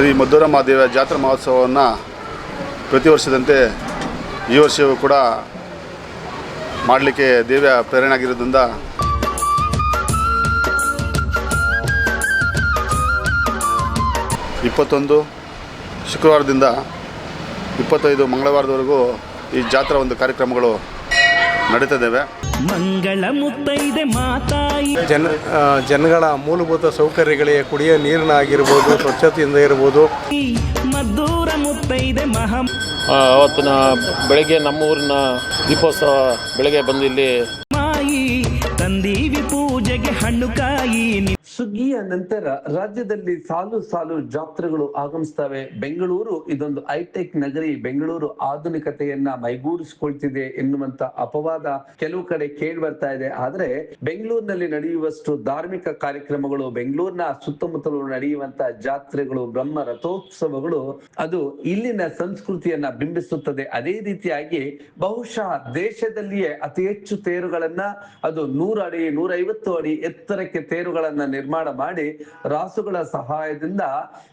ಶ್ರೀ ಮಧುರ ಮಹಾದೇವ ಜಾತ್ರಾ ಮಹೋತ್ಸವವನ್ನು ಪ್ರತಿ ವರ್ಷದಂತೆ ಈ ವರ್ಷವೂ ಕೂಡ ಮಾಡಲಿಕ್ಕೆ ದೇವಿಯ ಪ್ರೇರಣೆ ಆಗಿರೋದ್ರಿಂದ ಇಪ್ಪತ್ತೊಂದು ಶುಕ್ರವಾರದಿಂದ ಇಪ್ಪತ್ತೈದು ಮಂಗಳವಾರದವರೆಗೂ ಈ ಜಾತ್ರಾ ಒಂದು ಕಾರ್ಯಕ್ರಮಗಳು ನಡೀತಿದ್ದಾವೆ. ಮಂಗಳ ಮುತ್ತೈದೆ ಮಾತಾಯಿ. ಜನ ಜನಗಳ ಮೂಲಭೂತ ಸೌಕರ್ಯಗಳಿಗೆ ಕುಡಿಯೋ ನೀರಿನ ಆಗಿರ್ಬೋದು ಸ್ವಚ್ಛತೆಯಿಂದ ಇರ್ಬೋದು. ಮದ್ದೂರ ಮುತ್ತೈದೆ ಮಹಾ ಅವತ್ತಿನ ಬೆಳಗ್ಗೆ ನಮ್ಮ ಊರಿನ ದೀಪೋತ್ಸವ ಬೆಳಗ್ಗೆ ಬಂದಿಲ್ಲಿ ಇಲ್ಲಿ ಮಾಯಿ ತಂದೀವಿ ಪೂಜೆಗೆ ಹಣ್ಣು ನಂತರ ರಾಜ್ಯದಲ್ಲಿ ಸಾಲು ಸಾಲು ಜಾತ್ರೆಗಳು ಆಗಮಿಸ್ತವೆ. ಬೆಂಗಳೂರು ಇದೊಂದು ಹೈಟೆಕ್ ನಗರಿ. ಬೆಂಗಳೂರು ಆಧುನಿಕತೆಯನ್ನ ಮೈಗೂಡಿಸಿಕೊಳ್ತಿದೆ ಎನ್ನುವಂತ ಅಪವಾದ ಕೆಲವು ಕಡೆ ಕೇಳಿ ಬರ್ತಾ ಇದೆ. ಆದ್ರೆ ಬೆಂಗಳೂರಿನಲ್ಲಿ ನಡೆಯುವಷ್ಟು ಧಾರ್ಮಿಕ ಕಾರ್ಯಕ್ರಮಗಳು, ಬೆಂಗಳೂರಿನ ಸುತ್ತಮುತ್ತಲು ನಡೆಯುವಂತ ಜಾತ್ರೆಗಳು, ಬ್ರಹ್ಮ ರಥೋತ್ಸವಗಳು, ಅದು ಇಲ್ಲಿನ ಸಂಸ್ಕೃತಿಯನ್ನ ಬಿಂಬಿಸುತ್ತದೆ. ಅದೇ ರೀತಿಯಾಗಿ ಬಹುಶಃ ದೇಶದಲ್ಲಿಯೇ ಅತಿ ಹೆಚ್ಚು ತೇರುಗಳನ್ನ ಅದು ನೂರ ಅಡಿ ನೂರೈವತ್ತು ಅಡಿ ಎತ್ತರಕ್ಕೆ ತೇರುಗಳನ್ನ ನಿರ್ಮಾಣ ಮಾಡಿ ರಾಸುಗಳ ಸಹಾಯದಿಂದ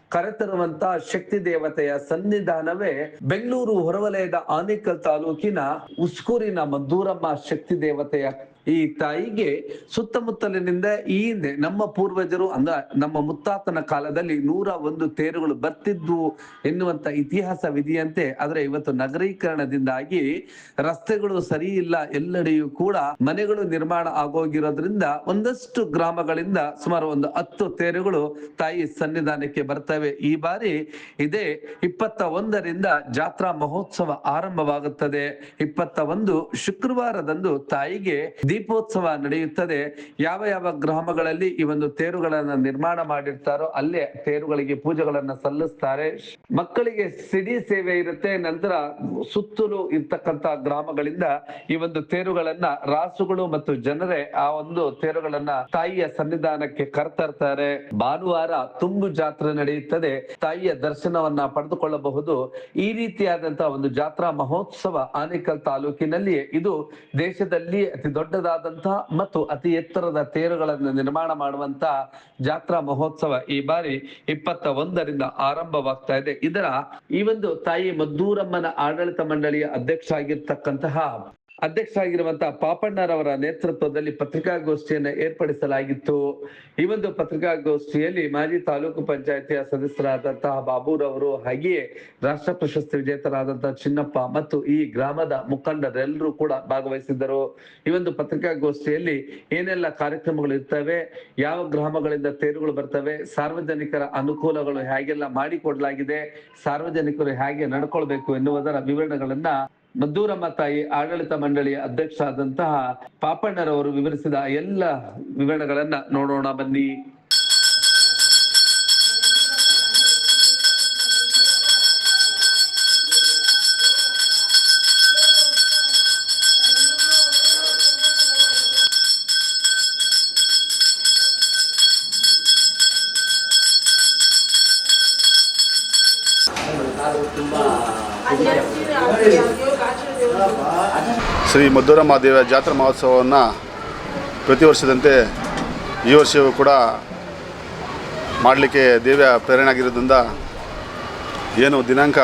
ಕರೆತರುವಂತ ಶಕ್ತಿ ದೇವತೆಯ ಸನ್ನಿಧಾನವೇ ಬೆಂಗಳೂರು ಹೊರವಲಯದ ಆನೇಕಲ್ ತಾಲೂಕಿನ ಉಸ್ಕೂರಿನ ಮದ್ದೂರಮ್ಮ ಶಕ್ತಿ ದೇವತೆಯ ಈ ತಾಯಿಗೆ ಸುತ್ತಮುತ್ತಲಿನಿಂದ ಈ ಹಿಂದೆ ನಮ್ಮ ಪೂರ್ವಜರು ಅಂದ ನಮ್ಮ ಮುತ್ತಾತನ ಕಾಲದಲ್ಲಿ ನೂರ ಒಂದು ತೇರುಗಳು ಬರ್ತಿದ್ವು ಎನ್ನುವಂತ ಇತಿಹಾಸ ವಿಧಿಯಂತೆ ಆದ್ರೆ ಇವತ್ತು ನಗರೀಕರಣದಿಂದಾಗಿ ರಸ್ತೆಗಳು ಸರಿ ಇಲ್ಲ, ಎಲ್ಲೆಡೆಯೂ ಕೂಡ ಮನೆಗಳು ನಿರ್ಮಾಣ ಆಗೋಗಿರೋದ್ರಿಂದ ಒಂದಷ್ಟು ಗ್ರಾಮಗಳಿಂದ ಸುಮಾರು ಒಂದು ಹತ್ತು ತೇರುಗಳು ತಾಯಿ ಸನ್ನಿಧಾನಕ್ಕೆ ಬರ್ತವೆ. ಈ ಬಾರಿ ಇದೇ ಇಪ್ಪತ್ತ ಒಂದರಿಂದ ಜಾತ್ರಾ ಮಹೋತ್ಸವ ಆರಂಭವಾಗುತ್ತದೆ. ಇಪ್ಪತ್ತ ಒಂದು ಶುಕ್ರವಾರದಂದು ತಾಯಿಗೆ ದೀಪೋತ್ಸವ ನಡೆಯುತ್ತದೆ. ಯಾವ ಯಾವ ಗ್ರಾಮಗಳಲ್ಲಿ ಈ ಒಂದು ತೇರುಗಳನ್ನ ನಿರ್ಮಾಣ ಮಾಡಿರ್ತಾರೋ ಅಲ್ಲೇ ತೇರುಗಳಿಗೆ ಪೂಜೆಗಳನ್ನ ಸಲ್ಲಿಸ್ತಾರೆ. ಮಕ್ಕಳಿಗೆ ಸಿಡಿ ಸೇವೆ ಇರುತ್ತೆ. ನಂತರ ಸುತ್ತಲೂ ಇರ್ತಕ್ಕಂತ ಗ್ರಾಮಗಳಿಂದ ಈ ಒಂದು ತೇರುಗಳನ್ನ ರಾಸುಗಳು ಮತ್ತು ಜನರೇ ಆ ಒಂದು ತೇರುಗಳನ್ನ ತಾಯಿಯ ಸನ್ನಿಧಾನಕ್ಕೆ ಕರ್ತರ್ತಾರೆ. ಭಾನುವಾರ ತುಂಬು ಜಾತ್ರೆ ನಡೆಯುತ್ತದೆ. ತಾಯಿಯ ದರ್ಶನವನ್ನ ಪಡೆದುಕೊಳ್ಳಬಹುದು. ಈ ರೀತಿಯಾದಂತಹ ಒಂದು ಜಾತ್ರಾ ಮಹೋತ್ಸವ ಆನೇಕಲ್ ತಾಲೂಕಿನಲ್ಲಿ ಇದು ದೇಶದಲ್ಲಿ ಅತಿ ದೊಡ್ಡದಾದಂತಹ ಮತ್ತು ಅತಿ ಎತ್ತರದ ತೇರುಗಳನ್ನು ನಿರ್ಮಾಣ ಮಾಡುವಂತ ಜಾತ್ರಾ ಮಹೋತ್ಸವ ಈ ಬಾರಿ ಇಪ್ಪತ್ತ ಒಂದರಿಂದ ಆರಂಭವಾಗ್ತಾ ಇದೆ. ಇದರ ಈ ಒಂದು ತಾಯಿ ಮದ್ದೂರಮ್ಮನ ಆಡಳಿತ ಮಂಡಳಿಯ ಅಧ್ಯಕ್ಷ ಆಗಿರ್ತಕ್ಕಂತಹ ಅಧ್ಯಕ್ಷ ಆಗಿರುವಂತಹ ಪಾಪಣ್ಣರವರ ನೇತೃತ್ವದಲ್ಲಿ ಪತ್ರಿಕಾಗೋಷ್ಠಿಯನ್ನು ಏರ್ಪಡಿಸಲಾಗಿತ್ತು. ಈ ಒಂದು ಪತ್ರಿಕಾಗೋಷ್ಠಿಯಲ್ಲಿ ಮಾಜಿ ತಾಲೂಕು ಪಂಚಾಯತಿಯ ಸದಸ್ಯರಾದಂತಹ ಬಾಬುರವರು ಹಾಗೆಯೇ ರಾಷ್ಟ್ರ ಪ್ರಶಸ್ತಿ ವಿಜೇತರಾದಂತಹ ಚಿನ್ನಪ್ಪ ಮತ್ತು ಈ ಗ್ರಾಮದ ಮುಖಂಡರೆಲ್ಲರೂ ಕೂಡ ಭಾಗವಹಿಸಿದ್ದರು. ಈ ಒಂದು ಪತ್ರಿಕಾಗೋಷ್ಠಿಯಲ್ಲಿ ಏನೆಲ್ಲ ಕಾರ್ಯಕ್ರಮಗಳು ಇರ್ತವೆ, ಯಾವ ಗ್ರಾಮಗಳಿಂದ ತೇರುಗಳು ಬರ್ತವೆ, ಸಾರ್ವಜನಿಕರ ಅನುಕೂಲಗಳು ಹೇಗೆಲ್ಲ ಮಾಡಿಕೊಡಲಾಗಿದೆ, ಸಾರ್ವಜನಿಕರು ಹೇಗೆ ನಡ್ಕೊಳ್ಬೇಕು ಎನ್ನುವುದರ ವಿವರಣೆಗಳನ್ನ ಮದ್ದೂರಮ್ಮ ತಾಯಿ ಆಡಳಿತ ಮಂಡಳಿಯ ಅಧ್ಯಕ್ಷ ಆದಂತಹ ಪಾಪಣ್ಣರವರು ವಿವರಿಸಿದ ಎಲ್ಲ ವಿವರಣೆಗಳನ್ನ ನೋಡೋಣ ಬನ್ನಿ. ಶ್ರೀ ಮಹಾದೇವಿಯ ದೇವಿಯ ಜಾತ್ರಾ ಮಹೋತ್ಸವವನ್ನು ಪ್ರತಿ ವರ್ಷದಂತೆ ಈ ವರ್ಷವೂ ಕೂಡ ಮಾಡಲಿಕ್ಕೆ ದೇವಿಯ ಪ್ರೇರಣೆ ಆಗಿರೋದ್ರಿಂದ ಏನು ದಿನಾಂಕ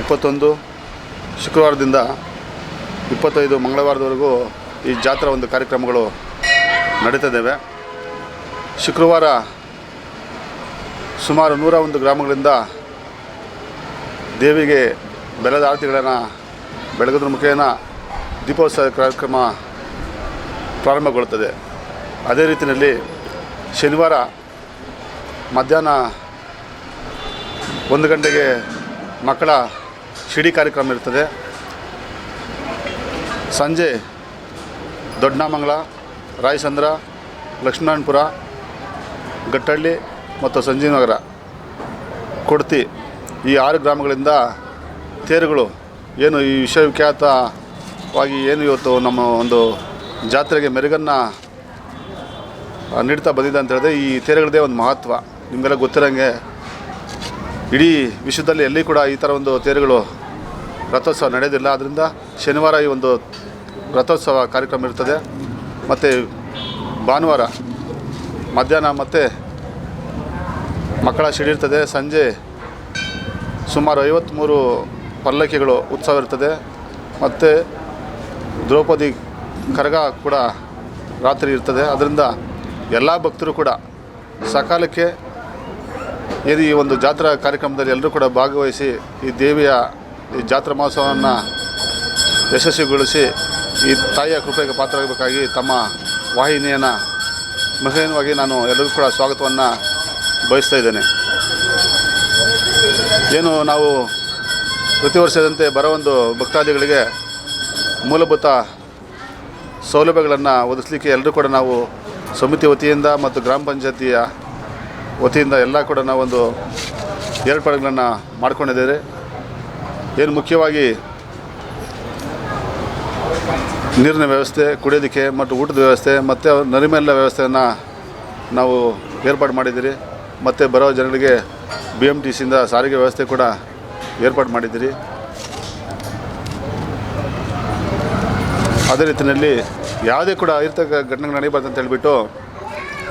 ಇಪ್ಪತ್ತೊಂದು ಶುಕ್ರವಾರದಿಂದ ಇಪ್ಪತ್ತೈದು ಮಂಗಳವಾರದವರೆಗೂ ಈ ಜಾತ್ರಾ ಒಂದು ಕಾರ್ಯಕ್ರಮಗಳು ನಡೀತಿದ್ದಾವೆ ಶುಕ್ರವಾರ ಸುಮಾರು ನೂರ ಒಂದು ಗ್ರಾಮಗಳಿಂದ ದೇವಿಗೆ ಬೆಲದ ಆರತಿಗಳನ್ನು ಬೆಳಗೋದ್ರ ಮುಖೇನ ದೀಪೋತ್ಸವ ಕಾರ್ಯಕ್ರಮ ಪ್ರಾರಂಭಗೊಳ್ಳುತ್ತದೆ. ಅದೇ ರೀತಿಯಲ್ಲಿ ಶನಿವಾರ ಮಧ್ಯಾಹ್ನ ಒಂದು ಗಂಟೆಗೆ ಮಕ್ಕಳ ಶಿಡಿ ಕಾರ್ಯಕ್ರಮ ಇರ್ತದೆ ಸಂಜೆ ದೊಡ್ಡನಾಮಂಗಲ, ರಾಯಚಂದ್ರ, ಲಕ್ಷ್ಮೀನಾರಾಯಣಪುರ, ಗಟ್ಟಳ್ಳಿ ಮತ್ತು ಸಂಜೀವನಗರ ಕೊಡ್ತಿ ಈ ಆರು ಗ್ರಾಮಗಳಿಂದ ತೇರುಗಳು ಏನು ಈ ವಿಶ್ವವಿಖ್ಯಾತವಾಗಿ ಏನು ಇವತ್ತು ನಮ್ಮ ಒಂದು ಜಾತ್ರೆಗೆ ಮೆರುಗನ್ನು ನೀಡ್ತಾ ಬಂದಿದೆ ಅಂತ ಹೇಳಿದ್ರೆ ಈ ತೇರುಗಳದೇ ಒಂದು ಮಹತ್ವ. ನಿಮಗೆಲ್ಲ ಗೊತ್ತಿರೋಂಗೆ ಇಡೀ ವಿಶ್ವದಲ್ಲಿ ಎಲ್ಲಿ ಕೂಡ ಈ ಥರ ಒಂದು ತೇರುಗಳು ರಥೋತ್ಸವ ನಡೆಯೋದಿಲ್ಲ ಆದ್ದರಿಂದ ಶನಿವಾರ ಈ ಒಂದು ರಥೋತ್ಸವ ಕಾರ್ಯಕ್ರಮ ಇರ್ತದೆ. ಮತ್ತು ಭಾನುವಾರ ಮಧ್ಯಾಹ್ನ ಮತ್ತು ಮಕ್ಕಳ ಶಿಡಿರ್ತದೆ ಸಂಜೆ ಸುಮಾರು ಐವತ್ತ್ಮೂರು ಪಲ್ಲಕ್ಕಿಗಳು ಉತ್ಸವ ಇರ್ತದೆ. ಮತ್ತು ದ್ರೌಪದಿ ಕರಗ ಕೂಡ ರಾತ್ರಿ ಇರ್ತದೆ. ಅದರಿಂದ ಎಲ್ಲ ಭಕ್ತರು ಕೂಡ ಸಕಾಲಕ್ಕೆ ಈ ಒಂದು ಜಾತ್ರಾ ಕಾರ್ಯಕ್ರಮದಲ್ಲಿ ಎಲ್ಲರೂ ಕೂಡ ಭಾಗವಹಿಸಿ ಈ ದೇವಿಯ ಈ ಜಾತ್ರಾ ಮಹೋತ್ಸವವನ್ನು ಯಶಸ್ವಿಗೊಳಿಸಿ ಈ ತಾಯಿಯ ಕೃಪೆಗೆ ಪಾತ್ರರಾಗಬೇಕಾಗಿ ತಮ್ಮ ವಾಹಿನಿಯನ್ನು ಮಹೇನವಾಗಿ ನಾನು ಎಲ್ಲರಿಗೂ ಕೂಡ ಸ್ವಾಗತವನ್ನು ಬಯಸ್ತಾ ಇದ್ದೇನೆ. ಏನು ನಾವು ಪ್ರತಿ ವರ್ಷದಂತೆ ಬರೋ ಒಂದು ಭಕ್ತಾದಿಗಳಿಗೆ ಮೂಲಭೂತ ಸೌಲಭ್ಯಗಳನ್ನು ಒದಗಿಸ್ಲಿಕ್ಕೆ ಎಲ್ಲರೂ ಕೂಡ ನಾವು ಸಮಿತಿ ವತಿಯಿಂದ ಮತ್ತು ಗ್ರಾಮ ಪಂಚಾಯತಿಯ ವತಿಯಿಂದ ಎಲ್ಲ ಕೂಡ ನಾವೊಂದು ಏರ್ಪಾಡುಗಳನ್ನು ಮಾಡ್ಕೊಂಡಿದ್ದೇವೆ. ಏನು ಮುಖ್ಯವಾಗಿ ನೀರಿನ ವ್ಯವಸ್ಥೆ ಕುಡಿಯೋದಕ್ಕೆ ಮತ್ತು ಊಟದ ವ್ಯವಸ್ಥೆ ಮತ್ತು ನರಿಮೆಲ್ಲ ವ್ಯವಸ್ಥೆಯನ್ನು ನಾವು ಏರ್ಪಾಡು ಮಾಡಿದ್ದೀರಿ. ಮತ್ತು ಬರೋ ಜನಗಳಿಗೆ ಬಿ ಎಂ ಟಿ ಸಿಯಿಂದ ಸಾರಿಗೆ ವ್ಯವಸ್ಥೆ ಕೂಡ ಏರ್ಪಾಡು ಮಾಡಿದ್ದೀರಿ. ಅದೇ ರೀತಿಯಲ್ಲಿ ಯಾವುದೇ ಕೂಡ ಇರ್ತಕ್ಕ ಘಟನೆಗಳು ನಡೀಬಾರ್ದು ಅಂತ ಹೇಳಿಬಿಟ್ಟು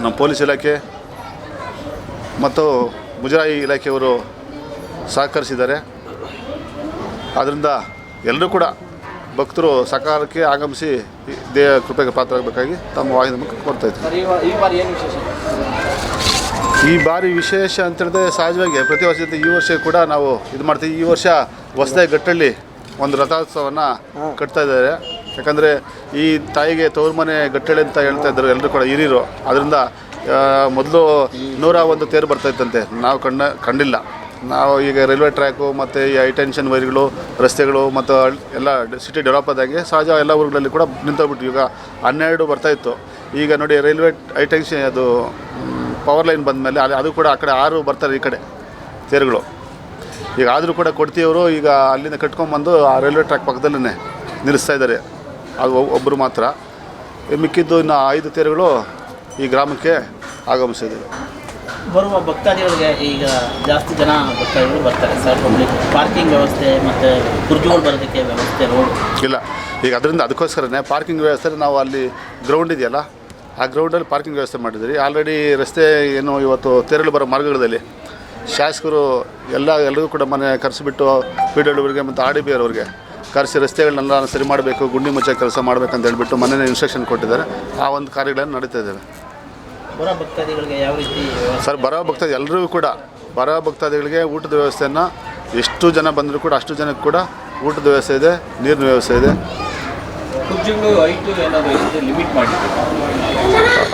ನಮ್ಮ ಪೊಲೀಸ್ ಇಲಾಖೆ ಮತ್ತು ಮುಜರಾಯಿ ಇಲಾಖೆಯವರು ಸಹಕರಿಸಿದ್ದಾರೆ. ಆದ್ದರಿಂದ ಎಲ್ಲರೂ ಕೂಡ ಭಕ್ತರು ಸಕಾಲಕ್ಕೆ ಆಗಮಿಸಿ ದೇಹ ಕೃಪೆಗೆ ಪಾತ್ರರಾಗಬೇಕಾಗಿ ತಮ್ಮ ವಾಹಿನಿ ಮುಖ ಕೊಡ್ತಾ ಇದ್ದಾರೆ ಈ ಬಾರಿ ವಿಶೇಷ ಅಂತ ಹೇಳಿದ್ರೆ ಸಹಜವಾಗಿ ಪ್ರತಿ ವರ್ಷ ಈ ವರ್ಷ ಕೂಡ ನಾವು ಇದು ಮಾಡ್ತೀವಿ. ಈ ವರ್ಷ ಹೊಸದಾಗಿ ಗಟ್ಟಳ್ಳಿ ಒಂದು ರಥೋತ್ಸವನ ಕಟ್ತಾ ಇದ್ದಾರೆ. ಯಾಕಂದರೆ ಈ ತಾಯಿಗೆ ತವರು ಮನೆ ಗಟ್ಟಳ್ಳಿ ಅಂತ ಹೇಳ್ತಾ ಇದ್ದರು ಎಲ್ಲರೂ ಕೂಡ ಹಿರಿಯರು. ಅದರಿಂದ ಮೊದಲು ನೂರ ಒಂದು ತೇರು ಬರ್ತಾ ಇತ್ತಂತೆ. ನಾವು ಕಂಡ ಕಂಡಿಲ್ಲ. ನಾವು ಈಗ ರೈಲ್ವೆ ಟ್ರ್ಯಾಕು ಮತ್ತು ಈ ಹೈಟೆನ್ಷನ್ ವೈರ್ಗಳು ರಸ್ತೆಗಳು ಮತ್ತು ಎಲ್ಲ ಸಿಟಿ ಡೆವಲಪ್ ಆದಂಗೆ ಸಹಜ ಎಲ್ಲ ಊರುಗಳಲ್ಲಿ ಕೂಡ ನಿಂತೋಗ್ಬಿಟ್ಟು ಈಗ ಹನ್ನೆರಡು ಬರ್ತಾಯಿತ್ತು ಈಗ ನೋಡಿ ರೈಲ್ವೆ ಹೈಟೆನ್ಷನ್ ಅದು ಪವರ್ ಲೈನ್ ಬಂದ ಮೇಲೆ ಅಲ್ಲಿ ಅದು ಕೂಡ ಆ ಕಡೆ ಆರು ಬರ್ತಾರೆ ಈ ಕಡೆ ತೇರುಗಳು. ಈಗ ಆದರೂ ಕೂಡ ಕೊಡ್ತೀವ್ರು ಈಗ ಅಲ್ಲಿಂದ ಕಟ್ಕೊಂಬಂದು ಆ ರೈಲ್ವೆ ಟ್ರ್ಯಾಕ್ ಪಕ್ಕದಲ್ಲೇ ನಿಲ್ಲಿಸ್ತಾ ಇದ್ದಾರೆ. ಅದು ಒಬ್ಬರು ಮಾತ್ರ. ಮಿಕ್ಕಿದ್ದು ಇನ್ನು ಐದು ತೇರುಗಳು ಈ ಗ್ರಾಮಕ್ಕೆ ಆಗಮಿಸಿದ್ದಾರೆ ಬರುವ ಭಕ್ತಾದಿಗಳಿಗೆ ಈಗ ಜಾಸ್ತಿ ಜನ ಭಕ್ತಾದಿಗಳು ಬರ್ತಾರೆ. ಸರ್ ಪಾರ್ಕಿಂಗ್ ವ್ಯವಸ್ಥೆ ಮತ್ತು ಕುರ್ಜಿಗಳು ಬರೋದಕ್ಕೆ ವ್ಯವಸ್ಥೆ ರೋಡ್ ಇಲ್ಲ ಈಗ ಅದರಿಂದ ಅದಕ್ಕೋಸ್ಕರನೇ ಪಾರ್ಕಿಂಗ್ ವ್ಯವಸ್ಥೆ ನಾವು ಅಲ್ಲಿ ಗ್ರೌಂಡ್ ಇದೆಯಲ್ಲ ಆ ಗ್ರೌಂಡಲ್ಲಿ ಪಾರ್ಕಿಂಗ್ ವ್ಯವಸ್ಥೆ ಮಾಡಿದ್ರಿ ಆಲ್ರೆಡಿ ರಸ್ತೆ ಏನು ಇವತ್ತು ತೆರಳು ಬರೋ ಮಾರ್ಗಗಳಲ್ಲಿ ಶಾಸಕರು ಎಲ್ಲ ಎಲ್ಲರಿಗೂ ಕೂಡ ಮನೆ ಕರೆಸಿಬಿಟ್ಟು ಪಿ ಡಬ್ಲ್ಯೂರಿಗೆ ಮತ್ತು ಆರ್ ಡಿ ಬಿ ಅವ್ರಿಗೆ ಕರೆಸಿ ರಸ್ತೆಗಳನ್ನೆಲ್ಲ ಸರಿ ಮಾಡಬೇಕು ಗುಂಡಿ ಮುಚ್ಚೆ ಕೆಲಸ ಮಾಡಬೇಕಂತ ಹೇಳ್ಬಿಟ್ಟು ಮನೇನೆ ಇನ್ಸ್ಟ್ರಕ್ಷನ್ ಕೊಟ್ಟಿದ್ದಾರೆ. ಆ ಒಂದು ಕಾರ್ಯಗಳನ್ನು ನಡೀತಾ ಇದ್ದಾವೆ. ಸರ್ ಬರೋ ಭಕ್ತಾದಿ ಎಲ್ಲರಿಗೂ ಕೂಡ ಬರೋ ಭಕ್ತಾದಿಗಳಿಗೆ ಊಟದ ವ್ಯವಸ್ಥೆಯನ್ನು ಎಷ್ಟು ಜನ ಬಂದರೂ ಕೂಡ ಅಷ್ಟು ಜನಕ್ಕೆ ಕೂಡ ಊಟದ ವ್ಯವಸ್ಥೆ ಇದೆ ನೀರಿನ ವ್ಯವಸ್ಥೆ ಇದೆ.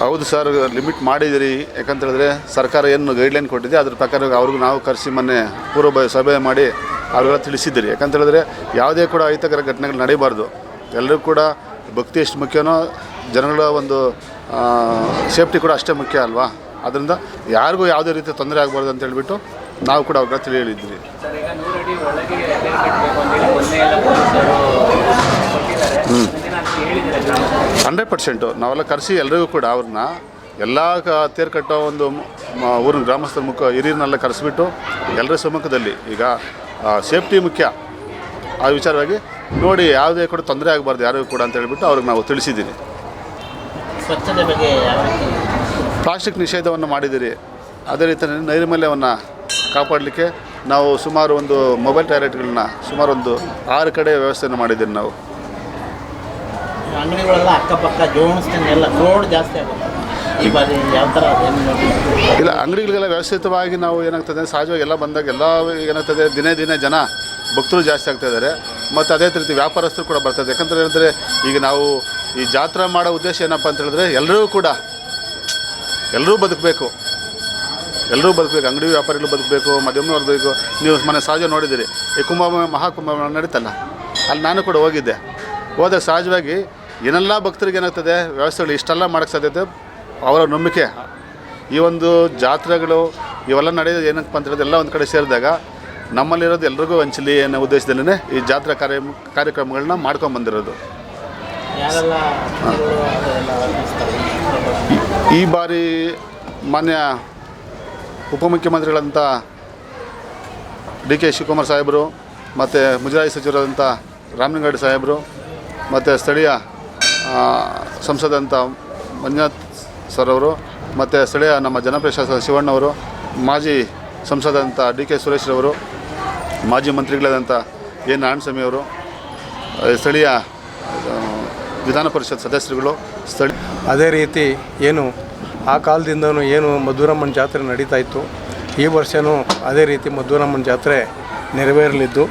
ಹೌದು ಸರ್ ಲಿಮಿಟ್ ಮಾಡಿದಿರಿ ಯಾಕಂತ ಹೇಳಿದ್ರೆ ಸರ್ಕಾರ ಏನು ಗೈಡ್ಲೈನ್ ಕೊಟ್ಟಿದೆ ಅದ್ರ ಪ್ರಕಾರ ಅವ್ರಿಗೂ ನಾವು ಕರೆಸಿ ಮೊನ್ನೆ ಪೂರ್ವ ಸಭೆ ಮಾಡಿ ಅವ್ರಿಗೆಲ್ಲ ತಿಳಿಸಿದ್ದೀರಿ. ಯಾಕಂತ ಹೇಳಿದ್ರೆ ಯಾವುದೇ ಕೂಡ ಅಹಿತಕರ ಘಟನೆಗಳು ನಡೀಬಾರ್ದು. ಎಲ್ಲರೂ ಕೂಡ ಭಕ್ತಿ ಎಷ್ಟು ಮುಖ್ಯನೋ ಜನಗಳ ಒಂದು ಸೇಫ್ಟಿ ಕೂಡ ಅಷ್ಟೇ ಮುಖ್ಯ ಅಲ್ವಾ? ಅದರಿಂದ ಯಾರಿಗೂ ಯಾವುದೇ ರೀತಿ ತೊಂದರೆ ಆಗಬಾರ್ದು ಅಂತ ಹೇಳಿಬಿಟ್ಟು ನಾವು ಕೂಡ ಅವ್ರನ್ನ ತಿಳಿ ಹೇಳಿದ್ದೀರಿ ಹಂಡ್ರೆಡ್ ಪರ್ಸೆಂಟು. ನಾವೆಲ್ಲ ಕರೆಸಿ ಎಲ್ರಿಗೂ ಕೂಡ ಅವ್ರನ್ನ ಎಲ್ಲ ಕ ತೇರು ಕಟ್ಟೋ ಒಂದು ಮ- ಊರಿನ ಗ್ರಾಮಸ್ಥರ ಮುಖ ಹಿರಿಯರನ್ನೆಲ್ಲ ಕರೆಸಿಬಿಟ್ಟು ಎಲ್ಲರ ಸಮ್ಮುಖದಲ್ಲಿ ಈಗ ಸೇಫ್ಟಿ ಮುಖ್ಯ. ಆ ವಿಚಾರವಾಗಿ ನೋಡಿ ಯಾವುದೇ ಕೂಡ ತೊಂದರೆ ಆಗಬಾರ್ದು ಯಾರಿಗೂ ಕೂಡ ಅಂತ ಹೇಳಿಬಿಟ್ಟು ಅವ್ರಿಗೆ ನಾವು ತಿಳಿಸಿದ್ದೀನಿ. ಸ್ವಚ್ಛತೆ ಬಗ್ಗೆ ಯಾವ ರೀತಿ? ಪ್ಲಾಸ್ಟಿಕ್ ನಿಷೇಧವನ್ನು ಮಾಡಿದ್ದೀರಿ. ಅದೇ ರೀತಿ ನೈರ್ಮಲ್ಯವನ್ನು ಕಾಪಾಡಲಿಕ್ಕೆ ನಾವು ಸುಮಾರು ಒಂದು ಮೊಬೈಲ್ ಟಾಯ್ಲೆಟ್ಗಳನ್ನ ಸುಮಾರು ಒಂದು ಆರು ಕಡೆ ವ್ಯವಸ್ಥೆಯನ್ನು ಮಾಡಿದ್ದೀರಿ ನಾವು. ಅಂಗಡಿಗಳೆಲ್ಲ ಅಕ್ಕಪಕ್ಕ ಜೋಡಿಸ್ದಂಗೆಲ್ಲ ರೋಡ್ ಜಾಸ್ತಿ ಆಗುತ್ತೆ. ಈ ಬಾರಿ ಯಾವ ಥರ ಇಲ್ಲ, ಅಂಗಡಿಗಳಿಗೆಲ್ಲ ವ್ಯವಸ್ಥಿತವಾಗಿ ನಾವು ಏನಾಗ್ತದೆ, ಸಹಜವಾಗಿ ಎಲ್ಲ ಬಂದಾಗ ಎಲ್ಲ ಏನಾಗ್ತದೆ, ದಿನೇ ದಿನೇ ಜನ ಭಕ್ತರು ಜಾಸ್ತಿ ಆಗ್ತಾ ಇದ್ದಾರೆ. ಮತ್ತು ಅದೇ ರೀತಿ ವ್ಯಾಪಾರಸ್ಥರು ಕೂಡ ಬರ್ತಾರೆ ಯಾಕಂತ ಹೇಳಿದ್ರೆ, ಈಗ ನಾವು ಈ ಜಾತ್ರೆ ಮಾಡೋ ಉದ್ದೇಶ ಏನಪ್ಪ ಅಂತ ಹೇಳಿದ್ರೆ ಎಲ್ಲರೂ ಕೂಡ ಎಲ್ಲರೂ ಬದುಕಬೇಕು. ಎಲ್ಲರೂ ಬದುಕಬೇಕು, ಅಂಗಡಿ ವ್ಯಾಪಾರಿಗಳು ಬದುಕಬೇಕು, ಮಧ್ಯಮ ಬರಬೇಕು ನೀವು ಮನೆ ಸಹಜ ನೋಡಿದ್ದೀರಿ. ಈ ಕುಂಭ ಮಹಾಕುಂಭ ನಡೀತಲ್ಲ ಅಲ್ಲಿ ನಾನು ಕೂಡ ಹೋಗಿದ್ದೆ. ಹೋದಾಗ ಸಹಜವಾಗಿ ಏನೆಲ್ಲ ಭಕ್ತರಿಗೆ ಏನಾಗ್ತದೆ? ವ್ಯವಸ್ಥೆಗಳು ಇಷ್ಟೆಲ್ಲ ಮಾಡೋಕ್ಕೆ ಸಾಧ್ಯತೆ ಅವರ ನಂಬಿಕೆ. ಈ ಒಂದು ಜಾತ್ರೆಗಳು ಇವೆಲ್ಲ ನಡೆಯೋದು ಏನಂತ ಅಂತ ಹೇಳಿದ್ರೆ ಎಲ್ಲ ಒಂದು ಕಡೆ ಸೇರಿದಾಗ ನಮ್ಮಲ್ಲಿರೋದು ಎಲ್ರಿಗೂ ಹಂಚಲಿ ಅನ್ನೋ ಉದ್ದೇಶದಲ್ಲೇ ಈ ಜಾತ್ರಾ ಕಾರ್ಯ ಕಾರ್ಯಕ್ರಮಗಳನ್ನ ಮಾಡ್ಕೊಂಬಂದಿರೋದು ಈ ಬಾರಿ ಮಾನ್ಯ ಉಪಮುಖ್ಯಮಂತ್ರಿಗಳಂಥ ಡಿ ಕೆ ಶಿವಕುಮಾರ್ ಸಾಹೇಬರು ಮತ್ತು ಮುಜರಾಯಿ ಸಚಿವರಾದಂಥ ರಾಮಲಿಂಗಾರೆಡ್ಡಿ ಸಾಹೇಬರು ಮತ್ತು ಸ್ಥಳೀಯ ಆ, ಸಂಸದಂಥ ಮಂಜುನಾಥ್ ಸರ್ ಅವರು ಮತ್ತು ಸ್ಥಳೀಯ ನಮ್ಮ ಜನಪ್ರಿಯ ಶಾಸಕ ಶಿವಣ್ಣವರು ಮಾಜಿ ಸಂಸದಂಥ ಡಿ ಕೆ ಸುರೇಶ್ರವರು ಮಾಜಿ ಮಂತ್ರಿಗಳಾದಂಥ ಎನ್ ನಾರಾಯಣಸ್ವಾಮಿ ಅವರು ಸ್ಥಳೀಯ ವಿಧಾನ ಪರಿಷತ್ ಸದಸ್ಯರುಗಳು ಸ್ಥಳೀಯ ಅದೇ ರೀತಿ ಏನು ಆ ಕಾಲದಿಂದನೂ ಏನು ಮಧುರಮ್ಮನ ಜಾತ್ರೆ ನಡೀತಾ ಇತ್ತು ಈ ವರ್ಷವೂ ಅದೇ ರೀತಿ ಮಧುರಮ್ಮನ ಜಾತ್ರೆ ನೆರವೇರಲಿದ್ದು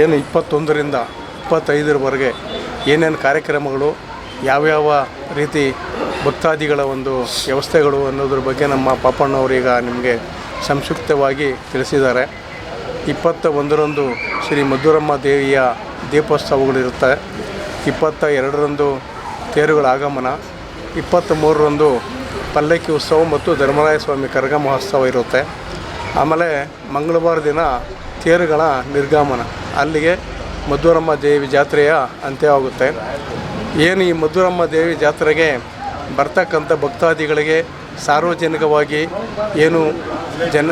ಏನು ಇಪ್ಪತ್ತೊಂದರಿಂದ ಇಪ್ಪತ್ತೈದರವರೆಗೆ ಏನೇನು ಕಾರ್ಯಕ್ರಮಗಳು ಯಾವ್ಯಾವ ರೀತಿ ಭಕ್ತಾದಿಗಳ ಒಂದು ವ್ಯವಸ್ಥೆಗಳು ಅನ್ನೋದ್ರ ಬಗ್ಗೆ ನಮ್ಮ ಪಾಪಣ್ಣವರೀಗ ನಿಮಗೆ ಸಂಕ್ಷಿಪ್ತವಾಗಿ ತಿಳಿಸಿದ್ದಾರೆ. ಇಪ್ಪತ್ತ ಒಂದರಂದು ಶ್ರೀ ಮಧುರಮ್ಮ ದೇವಿಯ ದೀಪೋತ್ಸವಗಳಿರುತ್ತೆ. ಇಪ್ಪತ್ತ ಎರಡರಂದು ತೇರುಗಳ ಆಗಮನ. ಇಪ್ಪತ್ತ ಮೂರರಂದು ಪಲ್ಲಕ್ಕಿ ಉತ್ಸವ ಮತ್ತು ಧರ್ಮರಾಯ ಸ್ವಾಮಿ ಕರಗ ಮಹೋತ್ಸವ ಇರುತ್ತೆ. ಆಮೇಲೆ ಮಂಗಳವಾರ ದಿನ ತೇರುಗಳ ನಿರ್ಗಮನ. ಅಲ್ಲಿಗೆ ಮಧುರಮ್ಮ ದೇವಿ ಜಾತ್ರೆಯ ಅಂತ್ಯವಾಗುತ್ತೆ. ಏನು ಈ ಮಧುರಮ್ಮ ದೇವಿ ಜಾತ್ರೆಗೆ ಬರ್ತಕ್ಕಂಥ ಭಕ್ತಾದಿಗಳಿಗೆ ಸಾರ್ವಜನಿಕವಾಗಿ ಏನು ಜನ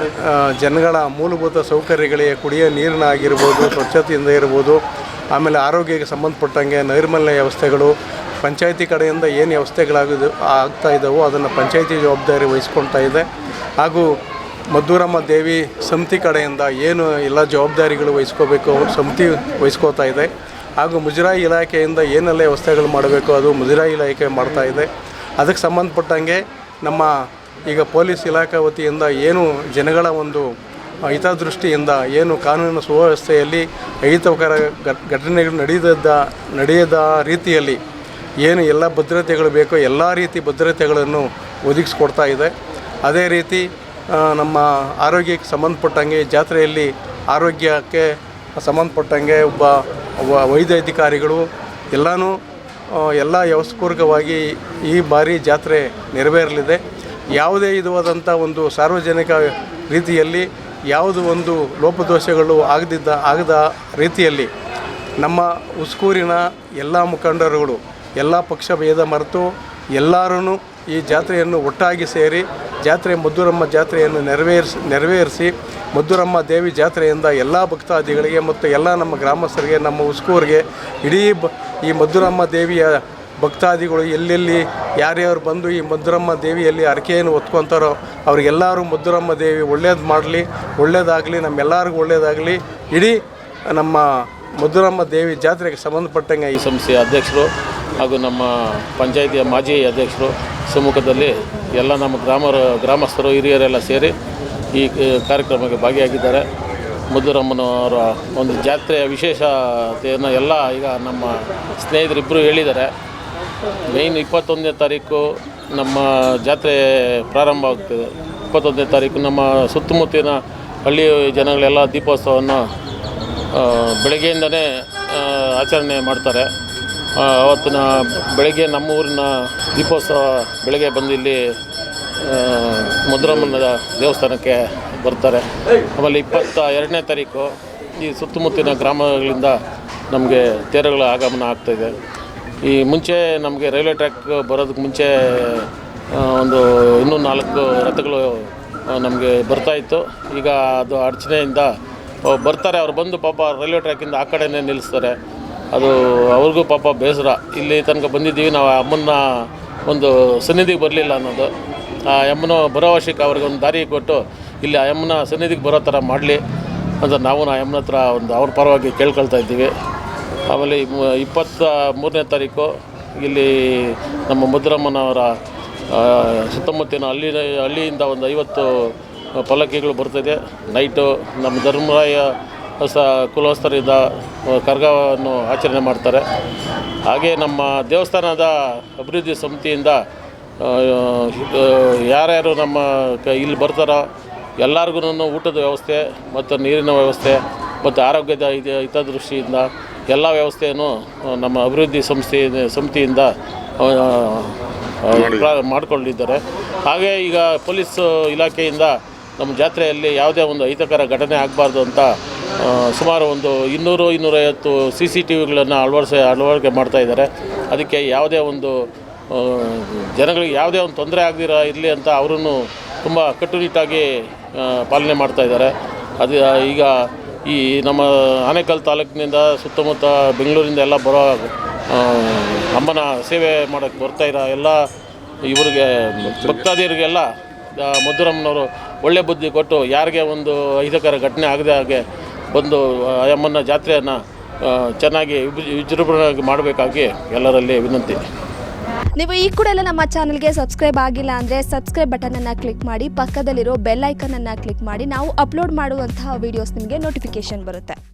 ಜನಗಳ ಮೂಲಭೂತ ಸೌಕರ್ಯಗಳಿಗೆ ಕುಡಿಯೋ ನೀರಿನ ಆಗಿರ್ಬೋದು, ಸ್ವಚ್ಛತೆಯಿಂದ ಇರ್ಬೋದು, ಆಮೇಲೆ ಆರೋಗ್ಯಕ್ಕೆ ಸಂಬಂಧಪಟ್ಟಂಗೆ ನೈರ್ಮಲ್ಯ ವ್ಯವಸ್ಥೆಗಳು, ಪಂಚಾಯತಿ ಕಡೆಯಿಂದ ಏನು ವ್ಯವಸ್ಥೆಗಳಾಗಿದ್ದು ಆಗ್ತಾ ಇದ್ದಾವೋ ಅದನ್ನು ಪಂಚಾಯತಿ ಜವಾಬ್ದಾರಿ ವಹಿಸ್ಕೊಳ್ತಾ ಇದೆ. ಹಾಗೂ ಮದ್ದೂರಮ್ಮ ದೇವಿ ಸಮಿತಿ ಕಡೆಯಿಂದ ಏನು ಎಲ್ಲ ಜವಾಬ್ದಾರಿಗಳು ವಹಿಸ್ಕೋಬೇಕು ಸಮಿತಿ ವಹಿಸ್ಕೋತಾ ಇದೆ. ಹಾಗೂ ಮುಜರಾಯಿ ಇಲಾಖೆಯಿಂದ ಏನೆಲ್ಲ ವ್ಯವಸ್ಥೆಗಳು ಮಾಡಬೇಕು ಅದು ಮುಜರಾಯಿ ಇಲಾಖೆ ಮಾಡ್ತಾ ಇದೆ. ಅದಕ್ಕೆ ಸಂಬಂಧಪಟ್ಟಂಗೆ ನಮ್ಮ ಈಗ ಪೊಲೀಸ್ ಇಲಾಖೆ ವತಿಯಿಂದ ಏನು ಜನಗಳ ಒಂದು ಹಿತದೃಷ್ಟಿಯಿಂದ ಏನು ಕಾನೂನು ಸುವ್ಯವಸ್ಥೆಯಲ್ಲಿ ಅಹಿತಕರ ಘಟನೆಗಳು ನಡೆಯದ ನಡೆಯದ ರೀತಿಯಲ್ಲಿ ಏನು ಎಲ್ಲ ಭದ್ರತೆಗಳು ಬೇಕೋ ಎಲ್ಲ ರೀತಿ ಭದ್ರತೆಗಳನ್ನು ಒದಗಿಸ್ಕೊಡ್ತಾ ಇದೆ. ಅದೇ ರೀತಿ ನಮ್ಮ ಆರೋಗ್ಯಕ್ಕೆ ಸಂಬಂಧಪಟ್ಟಂಗೆ ಜಾತ್ರೆಯಲ್ಲಿ ಆರೋಗ್ಯಕ್ಕೆ ಸಂಬಂಧಪಟ್ಟಂಗೆ ಒಬ್ಬ ವೈದ್ಯ ವೈದ್ಯಾಧಿಕಾರಿಗಳು ಎಲ್ಲನೂ ಎಲ್ಲ ವ್ಯವಸ್ಥಪೂರ್ವಕವಾಗಿ ಈ ಬಾರಿ ಜಾತ್ರೆ ನೆರವೇರಲಿದೆ. ಯಾವುದೇ ವಿಧವಾದಂಥ ಒಂದು ಸಾರ್ವಜನಿಕ ರೀತಿಯಲ್ಲಿ ಯಾವುದು ಒಂದು ಲೋಪದೋಷಗಳು ಆಗದಿದ್ದ, ಆಗದ ರೀತಿಯಲ್ಲಿ ನಮ್ಮ ಉಸ್ಕೂರಿನ ಎಲ್ಲ ಮುಖಂಡರುಗಳು, ಎಲ್ಲ ಪಕ್ಷ ಭೇದ ಮರೆತು ಎಲ್ಲರೂ ಈ ಜಾತ್ರೆಯನ್ನು ಒಟ್ಟಾಗಿ ಸೇರಿ ಜಾತ್ರೆ, ಮದ್ದೂರಮ್ಮ ಜಾತ್ರೆಯನ್ನು ನೆರವೇರಿಸಿ ನೆರವೇರಿಸಿ ಮದ್ದೂರಮ್ಮ ದೇವಿ ಜಾತ್ರೆಯಿಂದ ಎಲ್ಲ ಭಕ್ತಾದಿಗಳಿಗೆ ಮತ್ತು ಎಲ್ಲ ನಮ್ಮ ಗ್ರಾಮಸ್ಥರಿಗೆ, ನಮ್ಮ ಉಸ್ಕೂರಿಗೆ, ಇಡೀ ಬ, ಈ ಮದ್ದೂರಮ್ಮ ದೇವಿಯ ಭಕ್ತಾದಿಗಳು ಎಲ್ಲೆಲ್ಲಿ, ಯಾರ್ಯಾರು ಬಂದು ಈ ಮಧುರಮ್ಮ ದೇವಿಯಲ್ಲಿ ಹರಕೆಯನ್ನು ಹೊತ್ಕೊತಾರೋ ಅವ್ರಿಗೆಲ್ಲರೂ ಮಧುರಮ್ಮ ದೇವಿ ಒಳ್ಳೇದು ಮಾಡಲಿ, ಒಳ್ಳೇದಾಗಲಿ, ನಮ್ಮೆಲ್ಲರಿಗೂ ಒಳ್ಳೇದಾಗಲಿ, ಇಡೀ ನಮ್ಮ ಮಧುರಮ್ಮ ದೇವಿ ಜಾತ್ರೆಗೆ ಸಂಬಂಧಪಟ್ಟಂಗೆ ಈ ಸಂಸ್ಥೆಯ ಅಧ್ಯಕ್ಷರು ಹಾಗೂ ನಮ್ಮ ಪಂಚಾಯಿತಿಯ ಮಾಜಿ ಅಧ್ಯಕ್ಷರು ಸಮ್ಮುಖದಲ್ಲಿ ಎಲ್ಲ ನಮ್ಮ ಗ್ರಾಮ ಗ್ರಾಮಸ್ಥರು ಹಿರಿಯರೆಲ್ಲ ಸೇರಿ ಈ ಕಾರ್ಯಕ್ರಮಕ್ಕೆ ಭಾಗಿಯಾಗಿದ್ದಾರೆ. ಮುದ್ದುರಮ್ಮನವರ ಒಂದು ಜಾತ್ರೆಯ ವಿಶೇಷತೆಯನ್ನು ಎಲ್ಲ ಈಗ ನಮ್ಮ ಸ್ನೇಹಿತರಿಬ್ಬರು ಹೇಳಿದ್ದಾರೆ. ಮೇಯ್ನ್ ಇಪ್ಪತ್ತೊಂದನೇ ತಾರೀಕು ನಮ್ಮ ಜಾತ್ರೆ ಪ್ರಾರಂಭ ಆಗ್ತದೆ. ಇಪ್ಪತ್ತೊಂದನೇ ತಾರೀಕು ನಮ್ಮ ಸುತ್ತಮುತ್ತಿನ ಹಳ್ಳಿ ಜನಗಳೆಲ್ಲ ದೀಪೋತ್ಸವವನ್ನು ಬೆಳಗ್ಗೆಯಿಂದನೇ ಆಚರಣೆ ಮಾಡ್ತಾರೆ. ಅವತ್ತಿನ ಬೆಳಗ್ಗೆ ನಮ್ಮ ಊರಿನ ದೀಪೋತ್ಸವ ಬೆಳಗ್ಗೆ ಬಂದು ಇಲ್ಲಿ ಮಧುರಮ್ಮನ ದೇವಸ್ಥಾನಕ್ಕೆ ಬರ್ತಾರೆ. ಆಮೇಲೆ ಇಪ್ಪತ್ತ ಎರಡನೇ ತಾರೀಕು ಈ ಸುತ್ತಮುತ್ತಿನ ಗ್ರಾಮಗಳಿಂದ ನಮಗೆ ತೇರುಗಳ ಆಗಮನ ಆಗ್ತಾಯಿದೆ ಈ ಮುಂಚೆ ನಮಗೆ ರೈಲ್ವೆ ಟ್ರ್ಯಾಕ್ ಬರೋದಕ್ಕೆ ಮುಂಚೆ ಒಂದು ಇನ್ನೂ ನಾಲ್ಕು ರಥಗಳು ನಮಗೆ ಬರ್ತಾಯಿತ್ತು ಈಗ ಅದು ಅಡಚಣೆಯಿಂದ ಬರ್ತಾರೆ, ಅವ್ರು ಬಂದು ಪಾಪ ರೈಲ್ವೆ ಟ್ರ್ಯಾಕಿಂದ ಆ ಕಡೆನೇ ನಿಲ್ಲಿಸ್ತಾರೆ. ಅದು ಅವ್ರಿಗೂ ಪಾಪ ಬೇಸರ. ಇಲ್ಲಿ ತನಕ ಬಂದಿದ್ದೀವಿ, ನಾವು ಅಮ್ಮನ ಒಂದು ಸನ್ನಿಧಿಗೆ ಬರಲಿಲ್ಲ ಅನ್ನೋದು. ಆ ಭರವಸೆಗೆ ಅವ್ರಿಗೆ ಒಂದು ದಾರಿ ಕೊಟ್ಟು ಇಲ್ಲಿ ಆ ಅಮ್ಮನ ಸನ್ನಿಧಿಗೆ ಬರೋ ಥರ ಮಾಡಲಿ ಅಂತ ನಾವು ಆ ಅಮ್ಮನ ಹತ್ರ ಒಂದು ಅವ್ರ ಪರವಾಗಿ ಕೇಳ್ಕೊಳ್ತಾ ಇದ್ದೀವಿ. ಆಮೇಲೆ ಇಪ್ಪತ್ತ ಮೂರನೇ ತಾರೀಕು ಇಲ್ಲಿ ನಮ್ಮ ಮುದ್ರಮ್ಮನವರ ಸುತ್ತಮುತ್ತಿನ ಹಳ್ಳಿ, ಹಳ್ಳಿಯಿಂದ ಒಂದು ಐವತ್ತು ಪಲ್ಲಕ್ಕಿಗಳು ಬರ್ತಿದೆ. ನೈಟು ನಮ್ಮ ಧರ್ಮರಾಯ ಹೊಸ ಕುಲಸ್ಥರಿಂದ ಕರ್ಗವನ್ನು ಆಚರಣೆ ಮಾಡ್ತಾರೆ. ಹಾಗೆ ನಮ್ಮ ದೇವಸ್ಥಾನದ ಅಭಿವೃದ್ಧಿ ಸಮಿತಿಯಿಂದ ಯಾರ್ಯಾರು ನಮ್ಮ ಕ ಇಲ್ಲಿ ಬರ್ತಾರೋ ಎಲ್ಲರಿಗೂ ಊಟದ ವ್ಯವಸ್ಥೆ ಮತ್ತು ನೀರಿನ ವ್ಯವಸ್ಥೆ ಮತ್ತು ಆರೋಗ್ಯದ ಇದು ಹಿತದೃಷ್ಟಿಯಿಂದ ಎಲ್ಲ ವ್ಯವಸ್ಥೆಯನ್ನು ನಮ್ಮ ಅಭಿವೃದ್ಧಿ ಸಂಸ್ಥೆ ಸಮಿತಿಯಿಂದ ಮಾಡಿಕೊಂಡಿದ್ದಾರೆ. ಹಾಗೆ ಈಗ ಪೊಲೀಸ್ ಇಲಾಖೆಯಿಂದ ನಮ್ಮ ಜಾತ್ರೆಯಲ್ಲಿ ಯಾವುದೇ ಒಂದು ಅಹಿತಕರ ಘಟನೆ ಆಗಬಾರ್ದು ಅಂತ ಸುಮಾರು ಒಂದು ಇನ್ನೂರು ಇನ್ನೂರೈವತ್ತು ಸಿ ಸಿ ಟಿ ವಿಗಳನ್ನು ಅಳವಡಿಸಿ ಅಳವಡಿಕೆ ಮಾಡ್ತಾ ಇದ್ದಾರೆ. ಅದಕ್ಕೆ ಯಾವುದೇ ಒಂದು ಜನಗಳಿಗೆ ಯಾವುದೇ ಒಂದು ತೊಂದರೆ ಆಗದಿರ ಇರಲಿ ಅಂತ ಅವರೂ ತುಂಬ ಕಟ್ಟುನಿಟ್ಟಾಗಿ ಪಾಲನೆ ಮಾಡ್ತಾ ಇದ್ದಾರೆ. ಅದು ಈಗ ಈ ನಮ್ಮ ಆನೇಕಲ್ ತಾಲೂಕಿನಿಂದ ಸುತ್ತಮುತ್ತ ಬೆಂಗಳೂರಿಂದ ಎಲ್ಲ ಬರೋ ಅಮ್ಮನ ಸೇವೆ ಮಾಡೋಕ್ಕೆ ಬರ್ತಾ ಇರೋ ಎಲ್ಲ ಇವರಿಗೆ ಭಕ್ತಾದಿಯರಿಗೆಲ್ಲ ಆ, ಮಧುರಮ್ಮನವರು ಒಳ್ಳೆ ಬುದ್ಧಿ ಕೊಟ್ಟು ಯಾರಿಗೆ ಒಂದು ಅಹಿತಕರ ಘಟನೆ ಆಗದೆ ಹಾಗೆ ಬಂದು ಅಯ್ಯಮ್ಮನ ಜಾತ್ರೆಯನ್ನು ಚೆನ್ನಾಗಿ ವಿಜೃ- ವಿಜೃಂಭಣೆಯಾಗಿ ಮಾಡಬೇಕಾಗಿ ಎಲ್ಲರಲ್ಲಿ ವಿನಂತಿ. ನೀವು ಈ ಕೂಡ ಎಲ್ಲ ನಮ್ಮ ಚಾನಲ್ಗೆ ಸಬ್ಸ್ಕ್ರೈಬ್ ಆಗಿಲ್ಲ ಅಂದರೆ ಸಬ್ಸ್ಕ್ರೈಬ್ ಬಟನನ್ನು ಕ್ಲಿಕ್ ಮಾಡಿ, ಪಕ್ಕದಲ್ಲಿರೋ ಬೆಲ್ ಐಕನನ್ನು ಕ್ಲಿಕ್ ಮಾಡಿ, ನಾವು ಅಪ್ಲೋಡ್ ಮಾಡುವಂತಹ ವೀಡಿಯೋಸ್ ನಿಮಗೆ ನೋಟಿಫಿಕೇಶನ್ ಬರುತ್ತೆ.